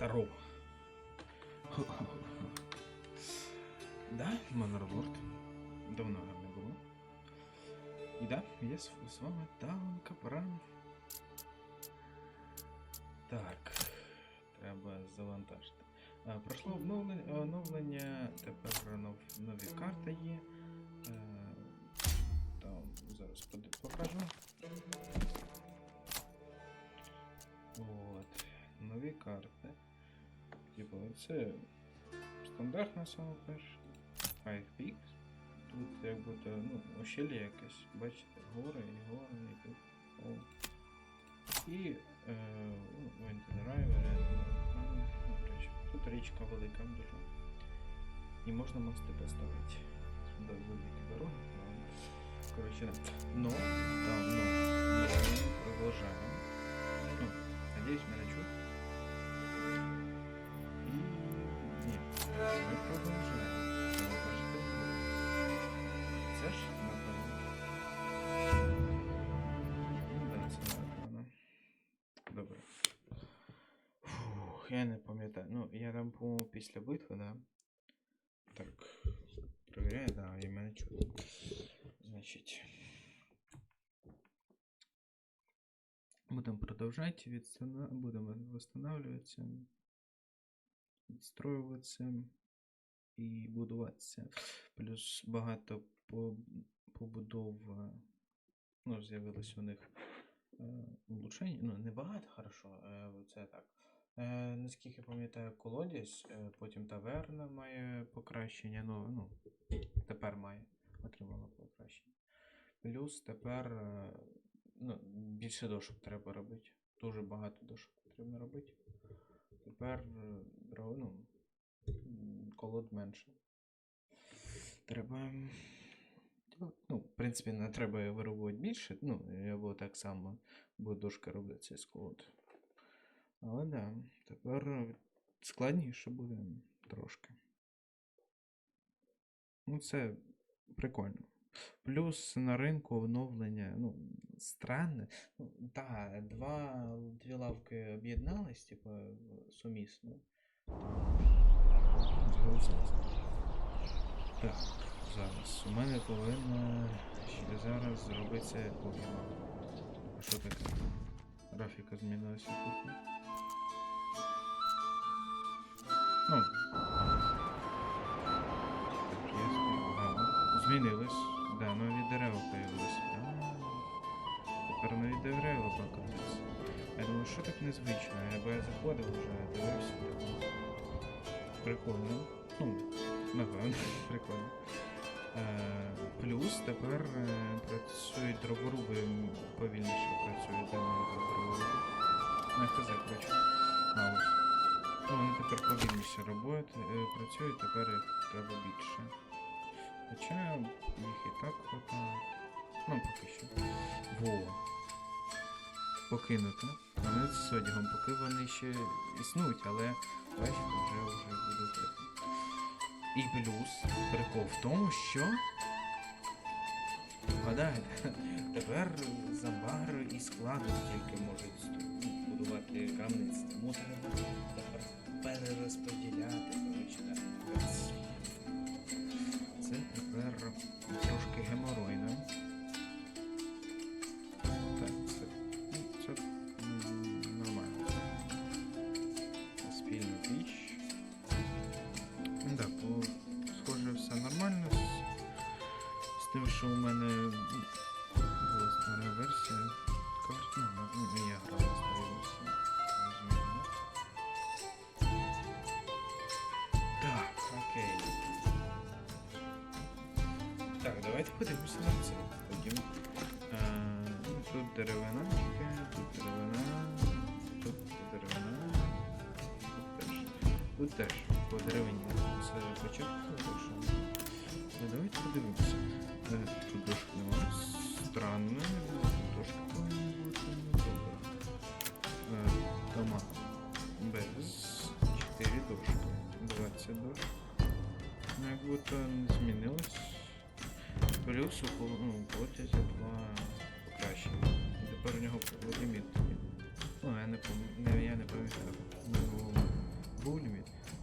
Стару. Да, Монорборд. Давно його не було. І да, є з вами Таун Капран. Так, треба завантажити. А, пройшло обновлення, оновлення, тепер нов, нові карти є. Е, там зараз покажу. От, нові карти. Типу, це стандартна саме перша. Peaks. Тут як будто, ну, ущелье якесь, бачите, гори і гори, і тут. О. І е, ну, Вентин Райвер, ну, річ- тут річка велика дуже. І можна мости поставити. До великі дороги. Коротше, да. Но, там, но, но мы продолжаем. Ну, надеюсь, меня ми продовжуємо. Тому бачите, Це ж напевно. Ну, да, це напевно. Добре. Фух, я не пам'ятаю. Ну, я там, по-моєму, після битви, да? Так. Провіряю, да, і мене чути. Значить. Будемо продовжати, відстана... будемо восстанавливатися, відстроюватися і будуватися. Плюс багато по... побудов, е, ну, з'явилось у них е, улучшень. Ну, не багато, хорошо, е, це так. Е, наскільки пам'ятаю, колодязь, е, потім таверна має покращення, ну, ну, тепер має, отримала покращення. Плюс тепер е, ну, більше дошок треба робити. Дуже багато дошок потрібно робити. Тепер е, ну, колод менше. Треба. ну, Ну, в принципі, не треба виробувати більше. Ну, або так само, бо дошка робиться з колод. Але да, тепер складніше буде трошки. Ну, це прикольно. Плюс на ринку оновлення, ну, странне. Ну, да, два, дві лавки об'єднались, типу, сумісно. Так, зараз. У мене повинно ще зараз зробитися. Ой. А що таке? Графіка змінилася тут. Ну. Так, ясно. Ага. Змінилось. Да, нові дерева появилися. Тепер нові дерева показуються. Я думаю, що так незвично? Бо я заходив вже, дивився. Прикольно. Ну, напевно, прикольно. Е, плюс тепер е, працюють дроворуби повільніше працюють дроворуби. Не хз, коротше. А ось. Ну, вони тепер повільніше роботи, е, працюють, тепер їх треба більше. Хоча їх і так хватає. Ну, поки що. Во. Покинуто. Вони з одягом, поки вони ще існують, але бачите, вже вже буде так. І плюс прикол в тому, що. Вгадайте, тепер замбари і склади тільки можуть ну, будувати крамниці. Тому треба тепер перерозподіляти. Коротше, так. Це тепер трошки геморойно. Давайте подивимося на це. Потім. Е, тут деревина, тут деревина, тут деревина, тут теж. Тут теж по деревині це початку. Ну, давайте подивимося. Е, Тут дошки немає. Странно,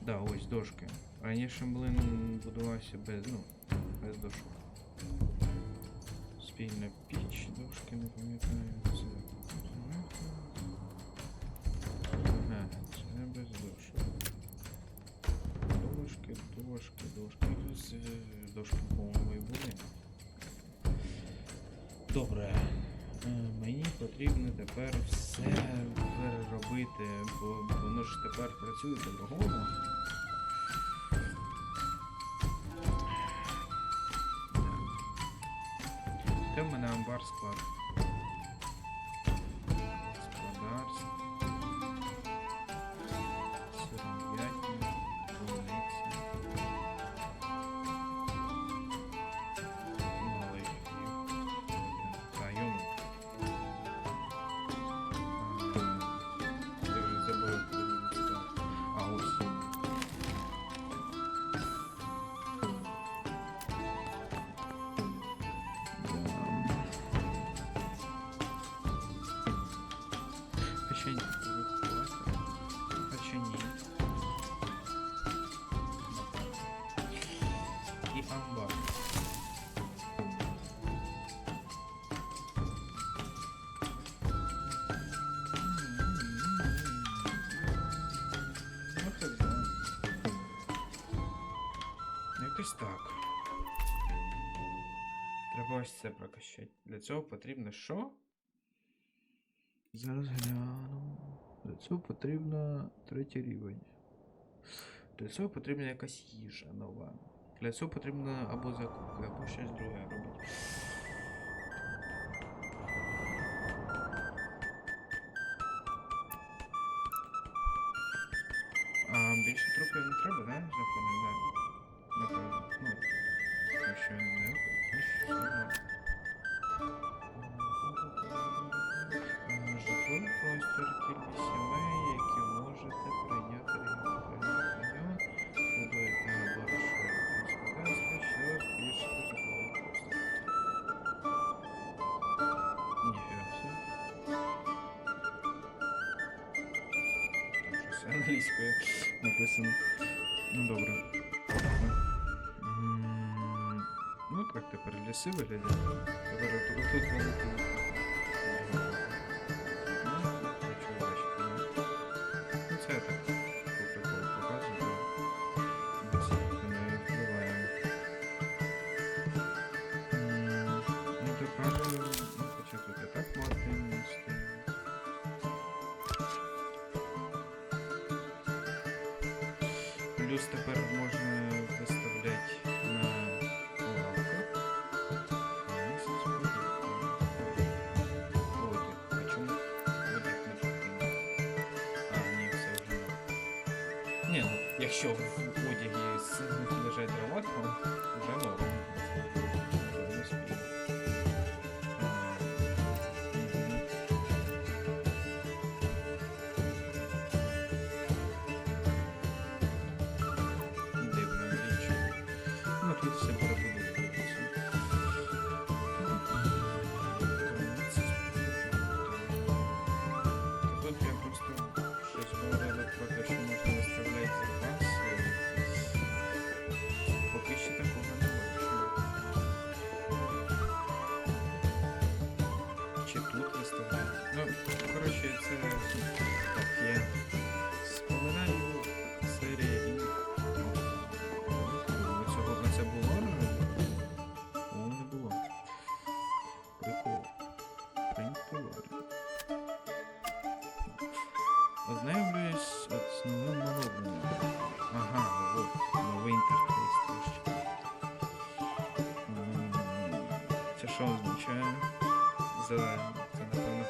Да, ось дошки. Раніше млин будувався без, ну, без дошок. Спільна піч, дошки, не пам'ятаю. Це. Ага, це без дошок. Дошки, дошки, дошки. Е, дошки, по-моєму, і були. Добре. Е, Мені потрібно тепер все переробити, бо воно ж тепер працює по-другому. Ось це прокачати. Для цього потрібно що? Зараз гляну. Для цього потрібно третій рівень. Для цього потрібна якась їжа нова. Для цього потрібно або закупки, або щось друге робити. А більше трупів не треба, да? Закони, англійською написано. Ну добре. Ну так тепер ліси виглядять. Тепер тут отут Плюс тепер можна виставляти на лавках. Місяць Одяг. А чому одяг не потрібно? А, ні, все вже. Ні, ну, якщо Ознайомлююсь з новим оновленням. Ага, от, новий інтерфейс. М, Це що означає? Зелений. Це напевно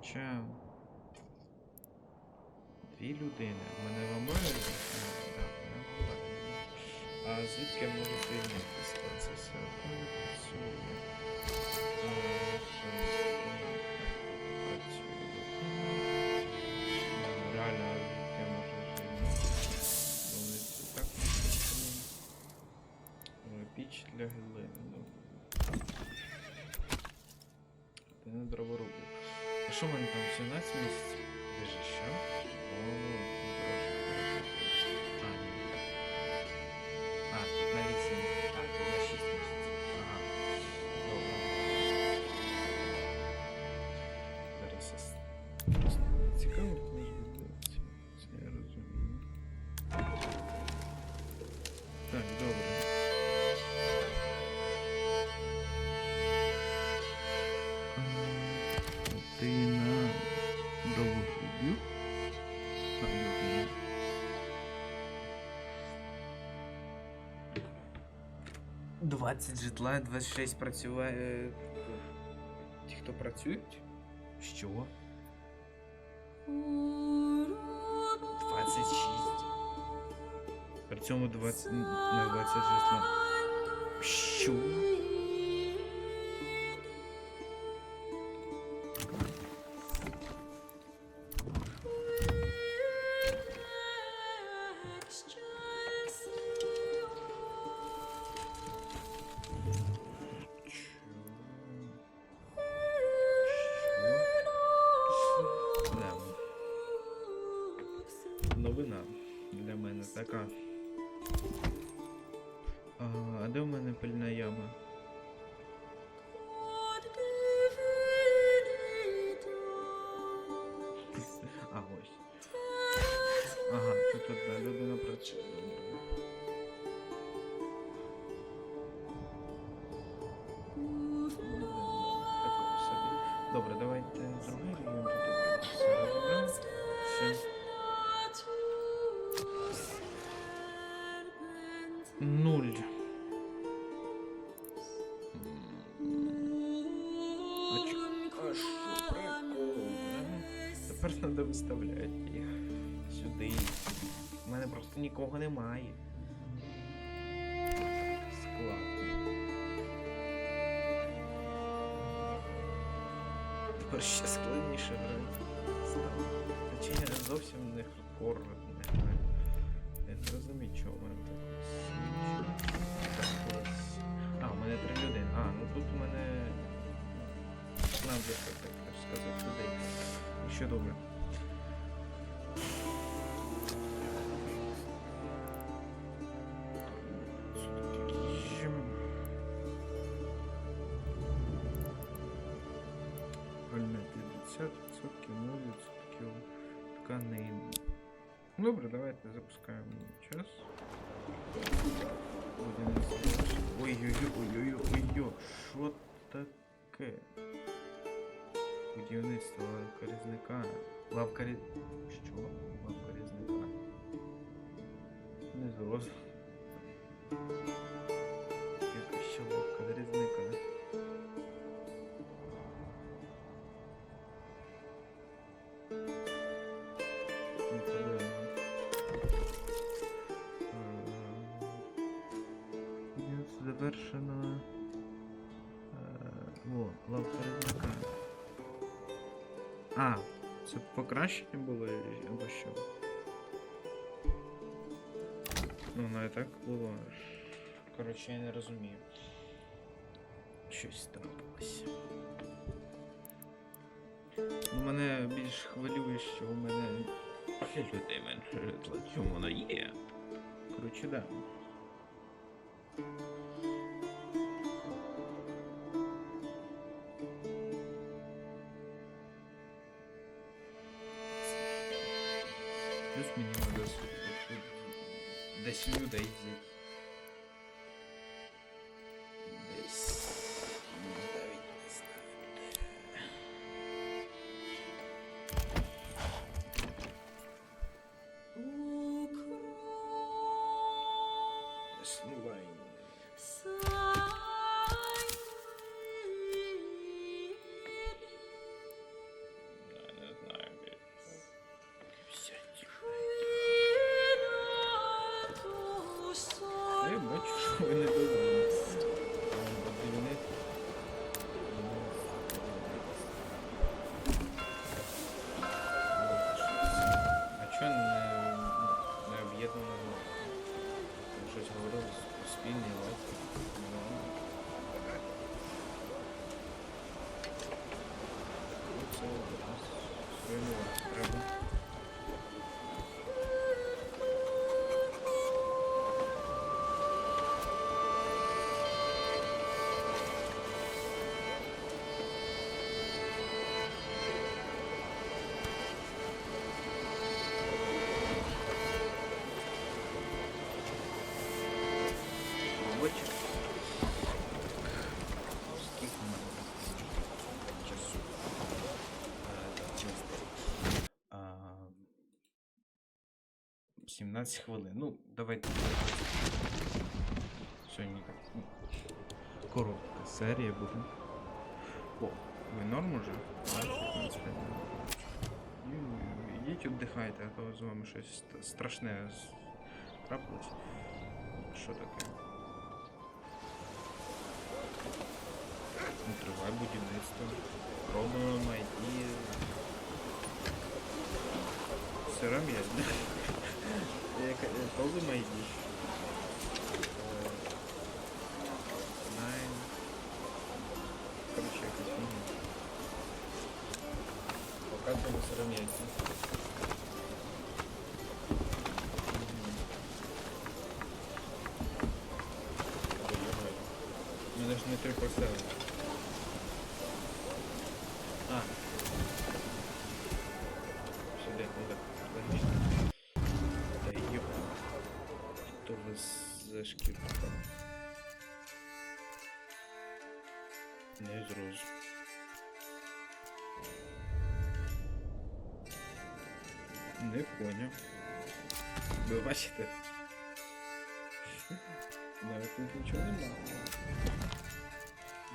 хоча. Дві людини. Так, мене в Америці. А звідки я можу звільнитися? Це все працює. 18 місяців. Біжи ще. 20 житла, 26 працює. е, Ті, хто працюють? Що? 26. При цьому 20 на 20 житла. Що? Немає. Складно. Тепер ще складніше грати. стало. Хоча я зовсім не хардкор не граю. Я не розумію, чого в мене так ось. А, у мене три людини. А, ну тут у мене 15, так сказати, людей. І що добре. 50%, 0% тканин. Добре, давайте запускаємо час. Завершено. Е, О, лавка різника. А, це покращення було або що? Ну, воно і так було. Коротше, я не розумію. Щось трапилось. Ну, мене більш хвилює, що у мене людей менше житла, чим воно є. Коротше, да. Snoop 17 хвилин. Ну, давайте. Сьогодні так. ну, Коротка серія буде. О, ви норм уже? Норм. Ну, віддихайте, а то з вами щось ст- страшне трапилось. Що таке? Ну, Триває будівництво. Робимо ID. Сиром є. Яка- е, Робимо ID. Е, Nine. Короче, якось фігня. Показуємо сиром яйця. Мгм. У мене ж не три поставили. А. Сюди, куди? Логічно. за шкірку. Не зрозу. Не поняв. Ви бачите? Навіть тут нічого немає.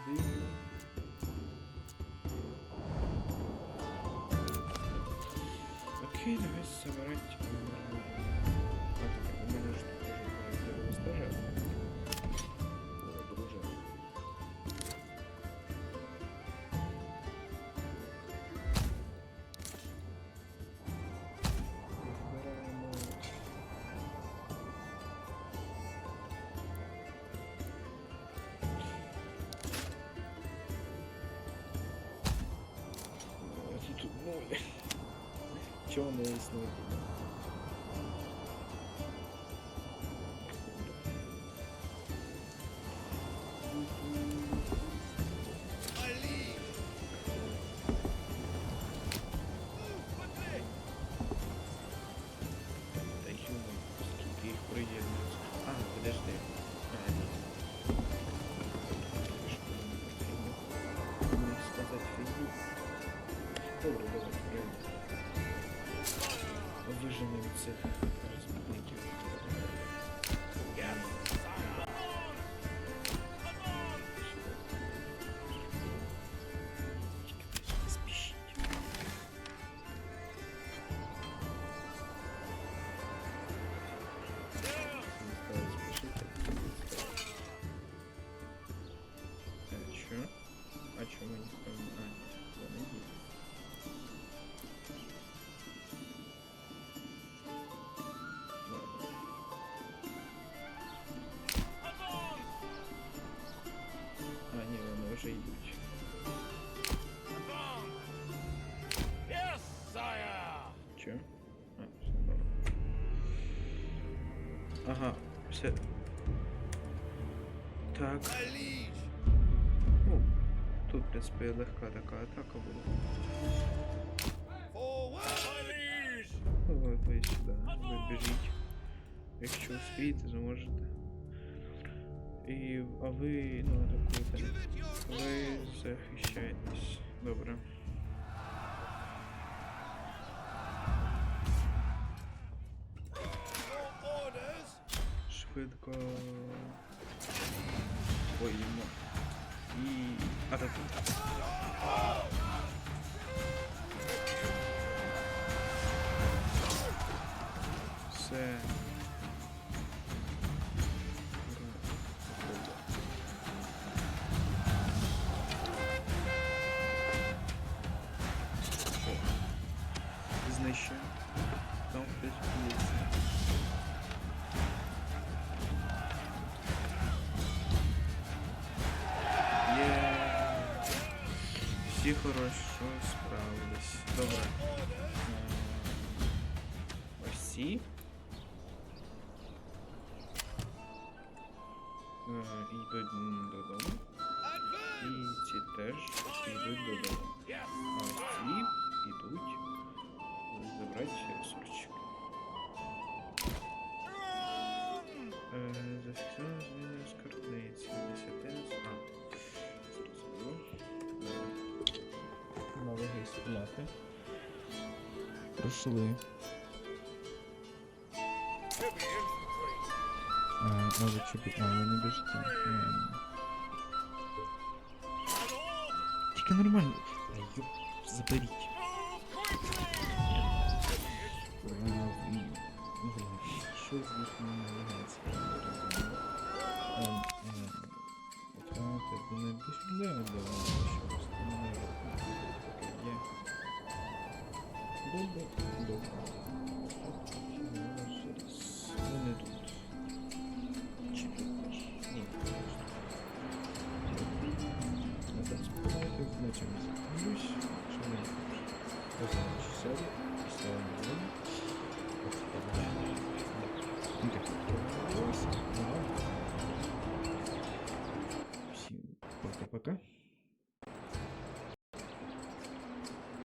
Дивно. Окей, давай собирать. Чого не існує? Вже йдуть. Yes. А, все добре. Ага, все. Так. Ну, тут, в принципі, легка така атака. Forward! My liege! Ну, ви, ви сюди. якщо успієте, зможете. І, а ви, ну, атакуєте. Ви захищаєтесь. Добре. Швидко. Поїмо. І атакуйте. Все. Йдуть додому. І ці теж йдуть додому. А ці йдуть забрати ресурсчик. Е, Зафіксовано зміни скарбниці. Десятин. А. Зрозуміло. Налоги сплати. Пройшли. А, а ви чи А, ви не біжите. Ем, An order. Тільки нормально. Ай, ёп, заберіть. Move quickly. А,